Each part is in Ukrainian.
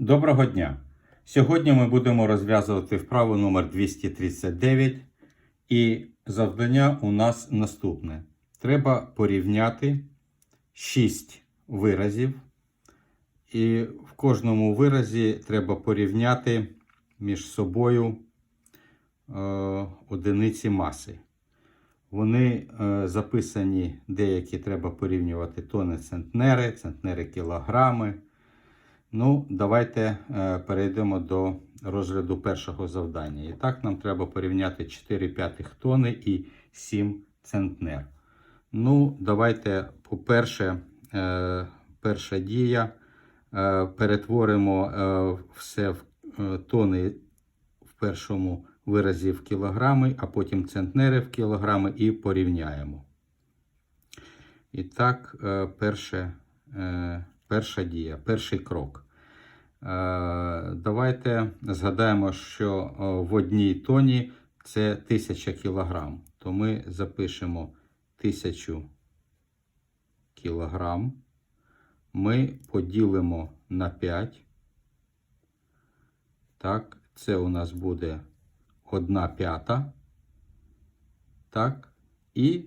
Доброго дня! Сьогодні ми будемо розв'язувати вправу номер 239 і завдання у нас наступне. Треба порівняти 6 виразів, і в кожному виразі треба порівняти між собою е, одиниці маси. Вони е, записані, деякі треба порівнювати тони центнери, центнери кілограми. Ну, давайте е, перейдемо до розгляду першого завдання. І так, нам треба порівняти 4 п'ятих тони і 7 центнер. Ну, давайте, по-перше, е, перша дія. Е, перетворимо все в тони в першому виразі в кілограми, а потім центнери в кілограми і порівняємо. І так, перше, перша дія, перший крок. Е, Давайте згадаємо, що е, в одній тоні це 1000 кілограм. То ми запишемо 1000 кілограм. Ми поділимо на 5. Так, це у нас буде 1 п'ята. Так, і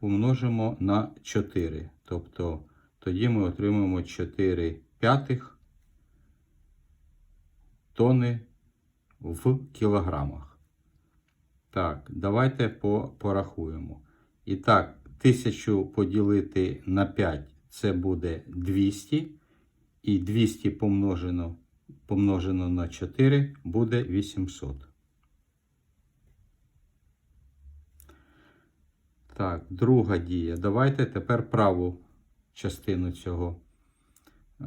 помножимо на 4. Тобто тоді ми отримаємо 4 п'ятих тони в кілограмах. Так, давайте по, порахуємо. І так, 1000 поділити на 5 це буде 200. І 200 помножено, помножено на 4 буде 800. Так, друга дія. Давайте тепер праву частину цього е,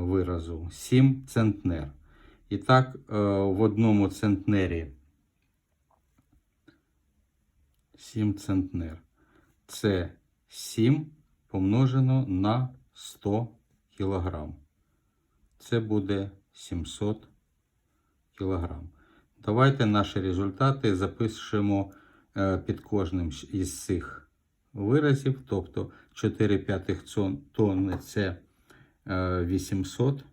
виразу. 7 центнер. І так, е, в одному центнері 7 центнер. Це 7 помножено на 100 кілограм. Це буде 700 кілограм. Давайте наші результати запишемо е, під кожним із цих виразів. Тобто 4 п'ятих тонни це е, 800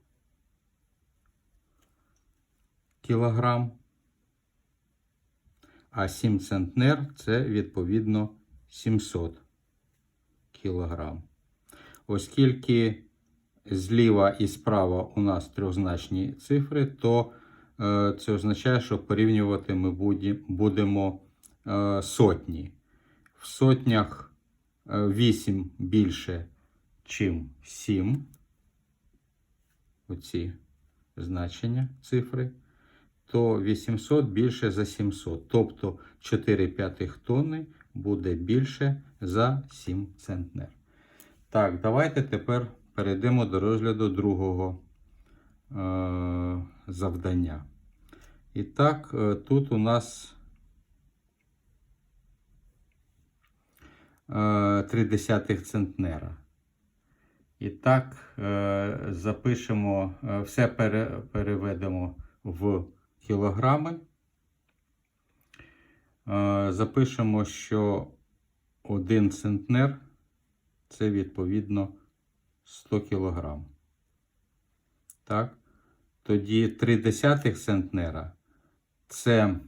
кілограм. А 7 центнер це відповідно 700 кілограм. Оскільки зліва і справа у нас трьохзначні цифри, то е, це означає, що порівнювати ми будемо е, сотні. Сотнях е, 8 більше, чим 7. Оці значення цифри. То 800 більше за 700. Тобто 4 п'ятих тонни буде більше за 7 центнер. Так, давайте тепер перейдемо до розгляду другого е- завдання. І так, е, тут у нас е, 3 десятих центнера. І так, е, запишемо, е, все переведемо в кілограми. Е, запишемо, що 1 центнер це відповідно 100 кілограм. Так? Тоді 3 десятих центнера це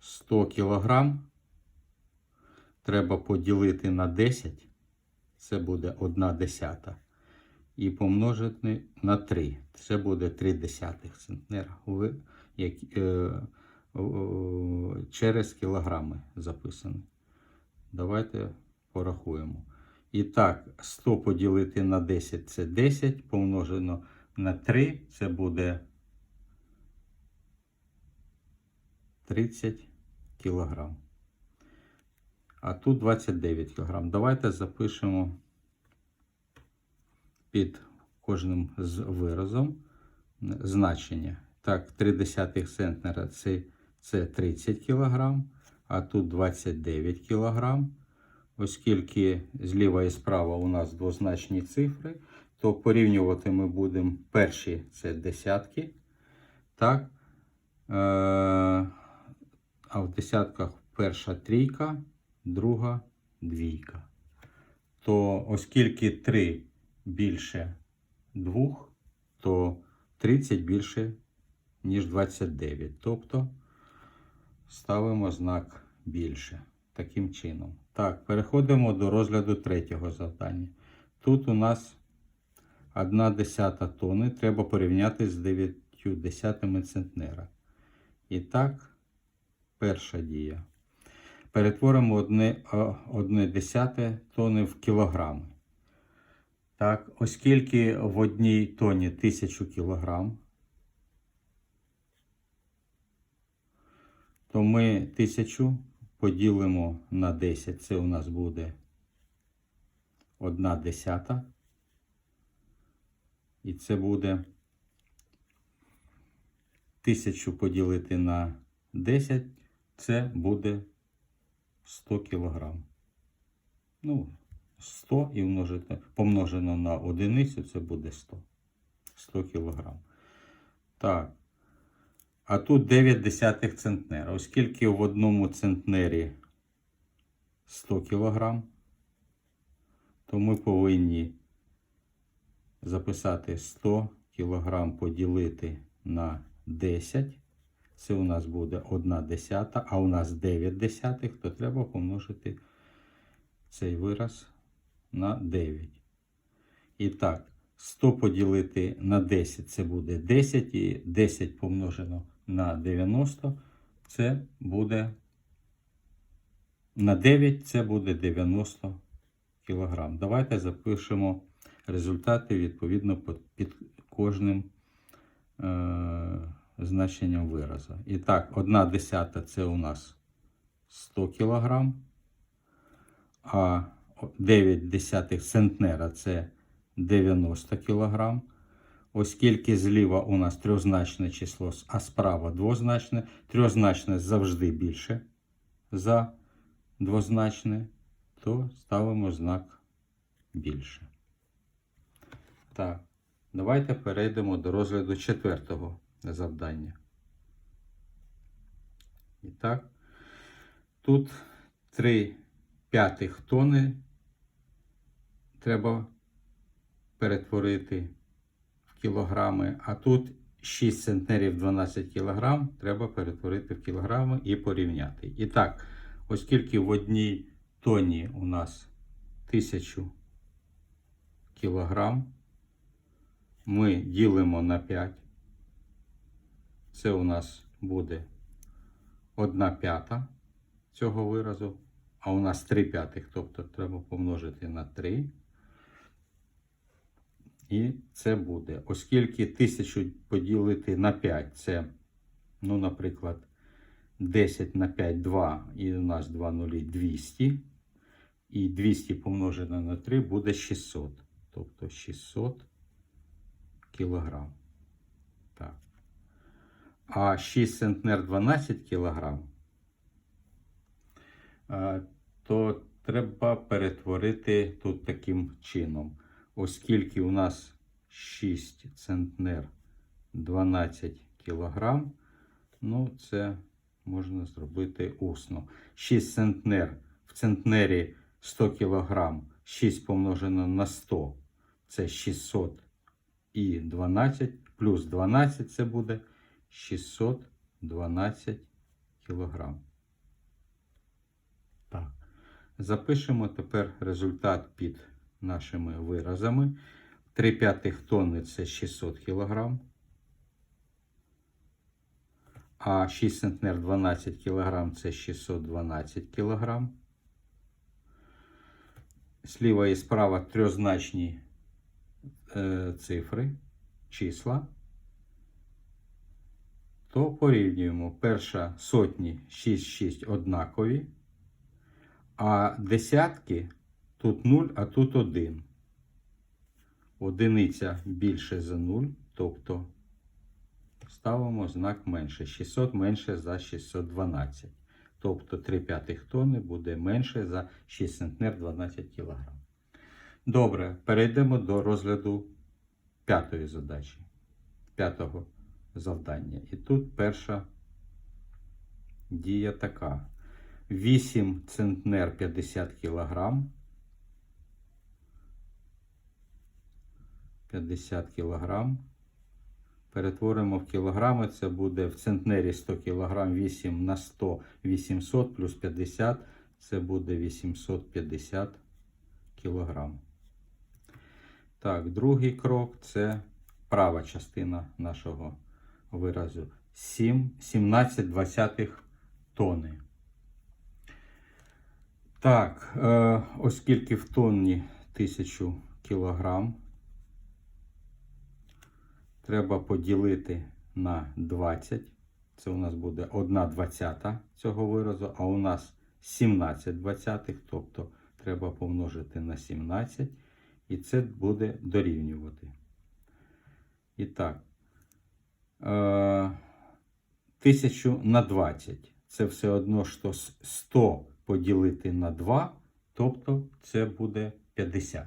100 кілограм. Треба поділити на 10. Це буде 1 десята. І помножити на 3. Це буде 3 десятих центнера. Е, через кілограми записано. Давайте порахуємо. І так, 100 поділити на 10 це 10, помножено на 3 це буде 30 кілограм. А тут 29 кілограм. Давайте запишемо під кожним з виразом значення. Так, 3 десятих центнера це, це 30 кілограм, а тут 29 кілограм. Оскільки зліва і справа у нас двозначні цифри, то порівнювати ми будемо перші це десятки. Так. Е, а в десятках перша трійка, друга двійка. То оскільки 3 більше 2, то 30 більше, ніж 29. Тобто ставимо знак більше. Таким чином. Так, переходимо до розгляду третього завдання. Тут у нас 1 десята тони треба порівняти з 9 десятими центнера. І так, перша дія. Перетворимо одне, одне десяте тони в кілограми. Так, оскільки в одній тоні 1000 кілограм, то ми 1000 поділимо на 10. Це у нас буде 1 десята. І це буде 1000 поділити на 10, це буде 100 кілограм. Ну, 100 і множити, помножено на одиницю, це буде 100. 100 кілограм. Так. А тут 9 десятих центнера. Оскільки в одному центнері 100 кілограм, то ми повинні записати 100 кілограм поділити на 10. Це у нас буде 1 десята, а у нас 9 десятих, то треба помножити цей вираз на 9. І так, 100 поділити на 10 це буде 10, і 10 помножено на 90 це буде на 9 це буде 90 кілограм. Давайте запишемо результати відповідно під кожним е, значенням виразу. І так, 1 десята це у нас 100 кілограм, а 9 десятих центнера це 90 кілограм. Оскільки зліва у нас трьохзначне число, а справа двозначне, трьохзначне завжди більше за двозначне, то ставимо знак більше. Так, давайте перейдемо до розгляду четвертого завдання. І так, тут 3 п'ятих тони треба перетворити в кілограми, а тут 6 центнерів 12 кілограм треба перетворити в кілограми і порівняти. І так, оскільки в одній тоні у нас 1000 кілограм, ми ділимо на 5. Це у нас буде 1 п'ята цього виразу, а у нас 3 п'ятих, тобто треба помножити на 3. І це буде, оскільки 1000 поділити на 5, це, ну, наприклад, 10 на 5 2, і у нас 2 нулі 200. І 200 помножено на 3 буде 600. Тобто 600 кілограм. Так. А 6 центнер 12 кілограм, е, то треба перетворити тут таким чином. Оскільки у нас 6 центнер 12 кілограм, ну це можна зробити усно. 6 центнер в центнері 100 кілограм, 6 помножено на 100 це 600 і 12, плюс 12 це буде 612 кілограм. Так. Запишемо тепер результат під нашими виразами. 3 п'ятих тонни це 600 кілограм. А 6 центнер 12 кілограм це 612 кілограм. Сліва і справа трьохзначні е, цифри, числа. То порівнюємо перша сотні 6, 6 однакові, а десятки тут 0, а тут 1. Одиниця більше за 0, тобто ставимо знак менше. 600 менше за 612. Тобто 3 п'ятих тонни буде менше за 6 центнер 12 кг. Добре, перейдемо до розгляду п'ятої задачі, п'ятого завдання. І тут перша дія така. 8 центнер 50 кг 50 кг. Перетворимо в кілограми. Це буде в центнері 100 кг 8 на 100 800 плюс 50. Це буде 850 кг. Так, другий крок це права частина нашого виразу. 7, 17 двадцятих тонни. Так, е, оскільки в тонні 1000 кілограм, треба поділити на 20. Це у нас буде 1 двадцята цього виразу, а у нас 17 двадцятих, тобто треба помножити на 17, і це буде дорівнювати. І так, 1000 на 20. Це все одно, що 100 поділити на 2, тобто це буде 50.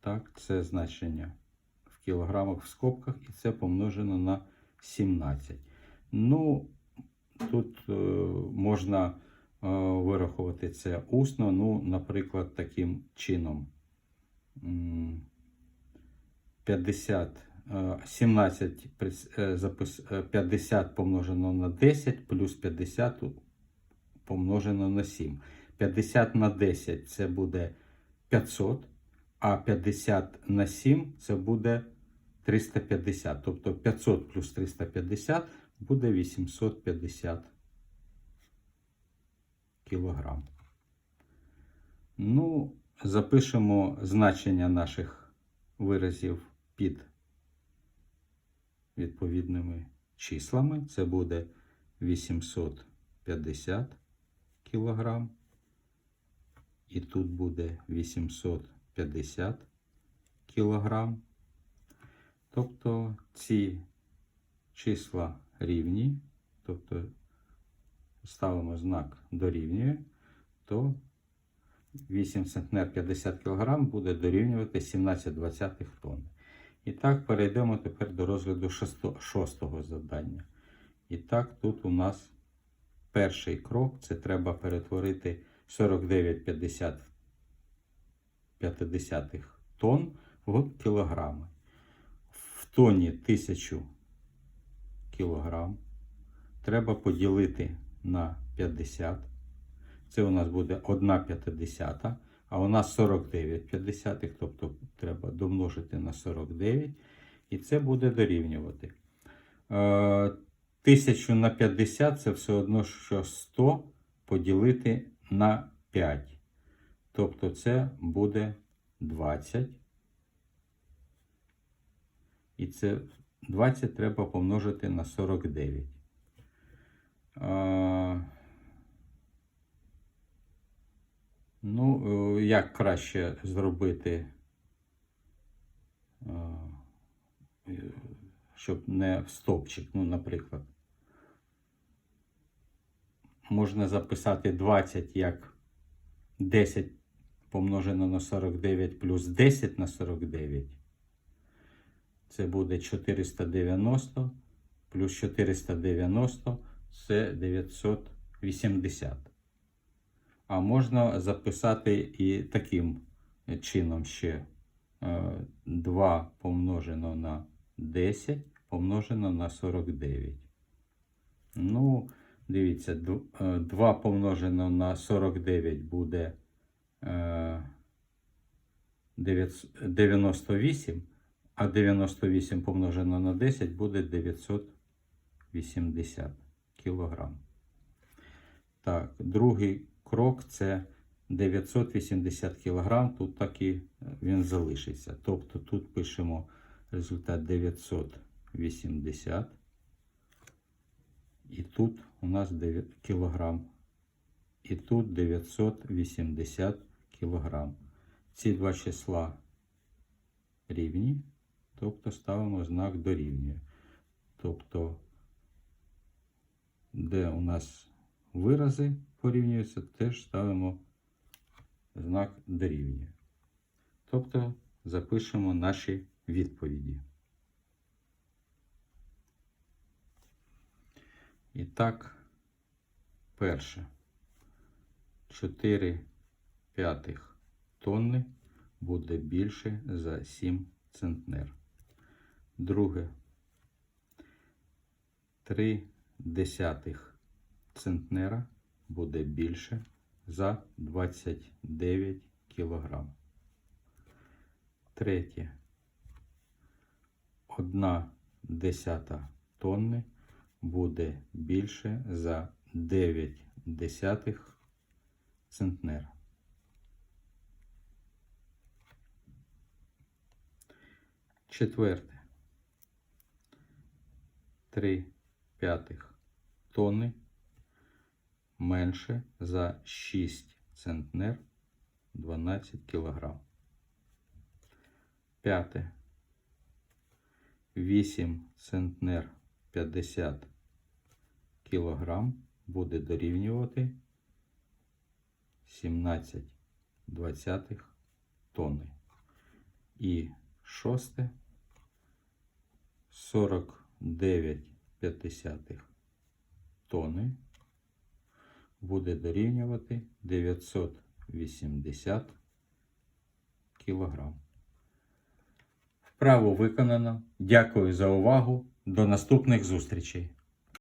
Так, це значення в кілограмах в скобках, і це помножено на 17. Ну, тут е, можна е, вирахувати це усно, ну, наприклад, таким чином. М, 50, е, 17 прис- е, запис, е, 50 помножено на 10 плюс 50 помножено на 7. 50 на 10 це буде 500, а 50 на 7 це буде 350. Тобто 500 плюс 350 буде 850 кілограм. Ну, запишемо значення наших виразів під відповідними числами. Це буде 850 кілограм. І тут буде 850 кілограм. Тобто ці числа рівні, тобто ставимо знак дорівнює, то 8 центнер 50 кг буде дорівнювати 17 двадцятих тонн. І так, перейдемо тепер до розгляду шостого завдання. І так, тут у нас перший крок це треба перетворити 49,50 50 тонн в кілограми. В тонні 1000 кілограм. Треба поділити на 50. Це у нас буде 1 п'ятидесята, а у нас 49 п'ятдесятих, тобто треба домножити на 49, і це буде дорівнювати. Е, 1000 на 50 це все одно, що 100 поділити на 5. Тобто це буде 20. І це 20 треба помножити на 49. Е, Ну, е, як краще зробити, е, щоб не в стовпчик, ну, наприклад. Можна записати 20 як 10 помножено на 49 плюс 10 на 49. Це буде 490 плюс 490 це 980. А можна записати і таким чином ще 2 помножено на 10 помножено на 49. Ну, дивіться, 2 помножено на 49 буде е, 98, а 98 помножено на 10 буде 980 кілограм. Так, другий крок це 980 кг, тут так і він залишиться. Тобто тут пишемо результат 980. І тут у нас 9 кг. І тут 980 кг. Ці два числа рівні, тобто ставимо знак дорівнює. Тобто, де у нас вирази порівнюються, теж ставимо знак дорівнює. Тобто запишемо наші відповіді. І так, перше. 4 п'ятих тонни буде більше за 7 центнер. Друге. 3 десятих центнера буде більше за 29 кілограм. Третє. Одна десята тонни буде більше за 9 десятих центнера. Четверте. 3 п'ятих тонни менше за 6 центнер 12 кілограм. П'яте. 8 центнер 50 кілограм буде дорівнювати 17 двадцятих тонни. І шосте 49 п'ятдесятих тонни буде дорівнювати 980 кг. Вправо виконано. Дякую за увагу. До наступних зустрічей.